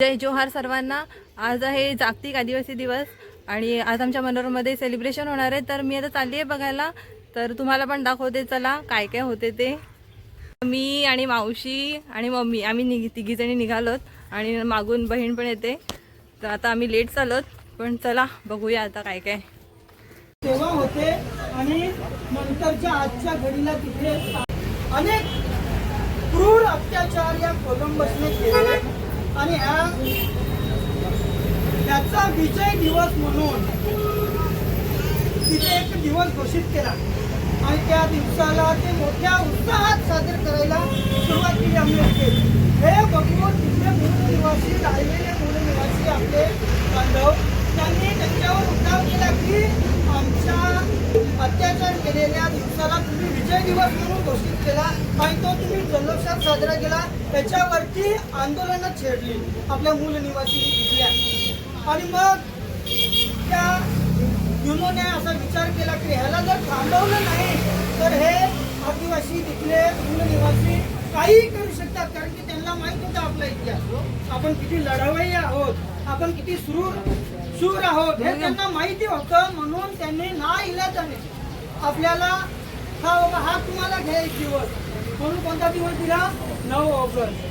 जय जोहार सर्वांना. आज आहे जागतिक आदिवासी दिवस आणि आज आमच्या मनोरमध्ये सेलिब्रेशन होणार आहे. तर मी आता चालली आहे बघायला. तर तुम्हाला पण दाखवते चला काय काय होते ते. मी आणि मावशी आणि मम्मी आम्ही निघ तिघीजणी निघालोत आणि मागून बहीण पण येते. तर आता आम्ही लेट चालत पण चला बघूया आता काय काय. तेव्हा होते आणि नंतरच्या आजच्या घडीला तिथे अनेक क्रूर अत्याचार या कोलंबसने केले आणि ह्या त्याचा विजय दिवस म्हणून तिथे एक दिवस घोषित केला. आणि त्या दिवसाला ते मोठ्या उत्साहात साजरे करायला सुरुवात केली आम्ही होते हे बघून तिथले मूळ निवासी राहिलेले मूळ निवासी आपले बांधव त्यांनी त्यांच्यावर उठाव केला की आमच्या अत्याचार केलेल्या दिवसाला तुम्ही विजय दिवस म्हणून घोषित केला आणि तो तुम्ही जल्लोषात साजरा केला त्याच्यावरती आंदोलनं छेडली. आपल्या मूल निवासी तिथल्या आणि मग त्या युनोने असा विचार केला की ह्याला जर थांबवलं नाही तर हे आदिवासी तिथले मूल निवासी काही करू शकतात कारण की त्यांना माहीत होतं आपला इतिहास. आपण किती लढावई आहोत आपण किती सुरू शूर आहोत हे त्यांना माहिती होतं म्हणून त्यांनी ना इलाजाने आपल्याला हा बाबा हा तुम्हाला घ्या एक दिवस. म्हणून कोणता दिवस दिला? नऊ ऑगस्ट.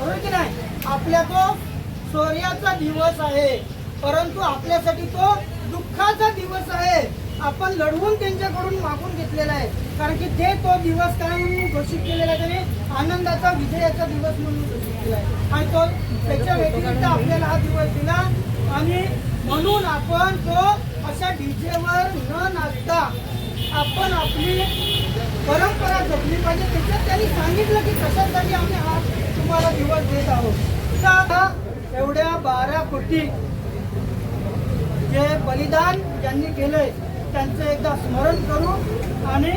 बरोबर की नाही? आपल्या तो शौर्याचा दिवस आहे. परंतु आपल्यासाठी तो दुःखाचा दिवस आहे. आपण लढवून त्यांच्याकडून मागून घेतलेला आहे. कारण की ते तो दिवस काय म्हणून घोषित केलेला आहे त्याने? आनंदाचा विजयाचा दिवस म्हणून घोषित केला आहे. आणि तो त्याच्या व्यतिरिक्त आपल्याला हा दिवस दिला आणि म्हणून आपण तो अशा डीजेवर न नाचता आपण आपली परंपरा जपली पाहिजे. त्याच्यात त्यांनी सांगितलं की कशासाठी आम्ही हा तुम्हाला दिवस देत आहोत. एवढ्या बारा कोटी जे बलिदान ज्यांनी केलंय त्यांचं एकदा स्मरण करू आणि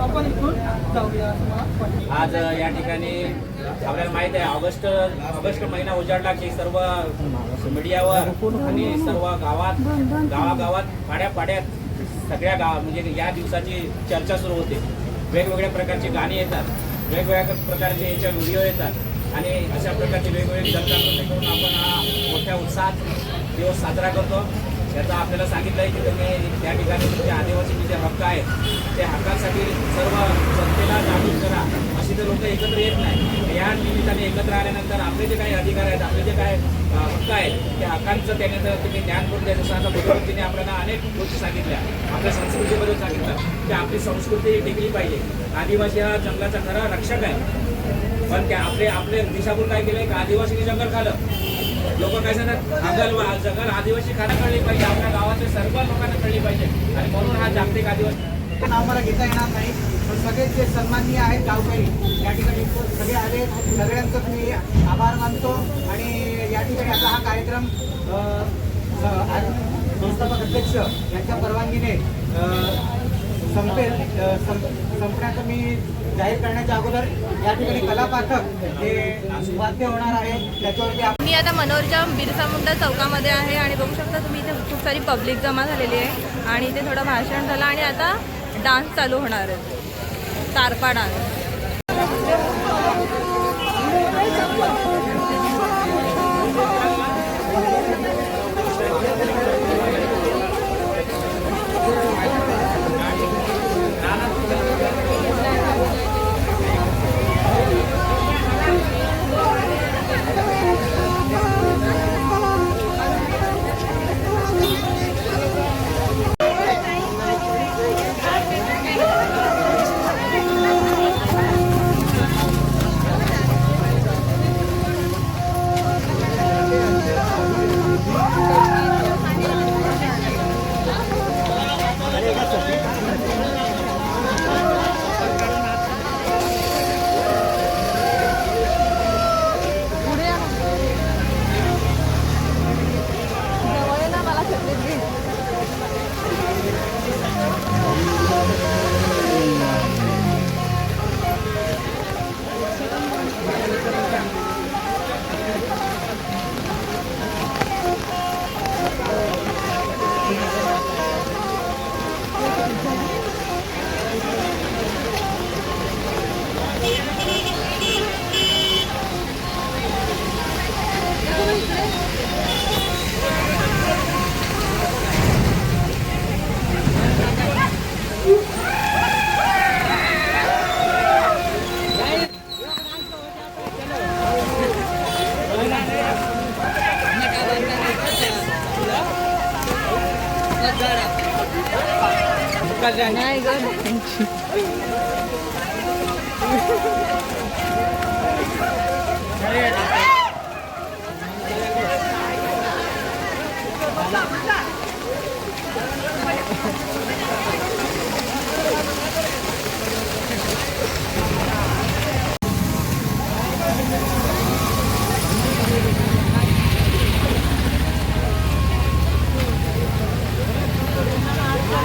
आपण इथून जाऊया असं मला वाटतं. आज या ठिकाणी आपल्याला माहीत आहे ऑगस्ट ऑगस्ट महिना उजाडला की सर्व मीडियावर आणि सर्व गावात गावागावात पाड्या पाड्यात सगळ्या गाव म्हणजे या दिवसाची चर्चा सुरू होते. वेगवेगळ्या प्रकारची गाणी येतात वेगवेगळ्या प्रकारचे याच्या व्हिडिओ येतात आणि अशा प्रकारचे वेगवेगळे चर्चा करून आपण हा मोठ्या उत्साहात दिवस साजरा करतो. त्याचा आपल्याला सांगितलं आहे की तुम्ही त्या ठिकाणी तुमचे आदिवासीचे जे हक्क आहेत त्या हक्कांसाठी सर्व जनतेला जागृत करा. अशी तर लोक एकत्र येत नाही. या निमित्ताने एकत्र आल्यानंतर आपले जे काही अधिकार आहेत आपले जे काय हक्क आहेत त्या हक्कांचं त्याने जर तुम्ही ज्ञान करून द्यायचं जसं आता मुख्यमंत्रीने आपल्याला अनेक गोष्टी सांगितल्या. आपल्या संस्कृतीबद्दल सांगितलं. की आपली संस्कृती टिकली पाहिजे. आदिवासी हा जंगलाचा खरा रक्षक आहे. पण त्या आपले आपले दिशापूर काय केलंय? का आदिवासीने जंगल खालं. लोक काय सांगतात? जंगल आदिवासी खाना कळली पाहिजे आपल्या गावातल्या सर्व लोकांना कळली पाहिजे. आणि म्हणून हा जागतिक आदिवासी आम्हाला घेता येणार नाही पण सगळे जे सन्माननीय आहेत गावकरी या ठिकाणी सगळे आले. सगळ्यांचं मी आभार मानतो. आणि या ठिकाणी आता हा कार्यक्रम संस्थापक अध्यक्ष यांच्या परवानगीने संपेल संपण्याचं मी जाहीर करण्याच्या अगोदर या ठिकाणी कला पाठक हे वाद्य होणार आहे. त्याच्यावरती मी आता मनोरच्या बिरसा मुंडा चौकामध्ये आहे आणि बघू शकता तुम्ही इथे खूप सारी पब्लिक जमा झालेली आहे आणि इथे थोडं भाषण झालं आणि आता डान्स चालू होणार आहे. Tarpa dance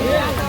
Yeah.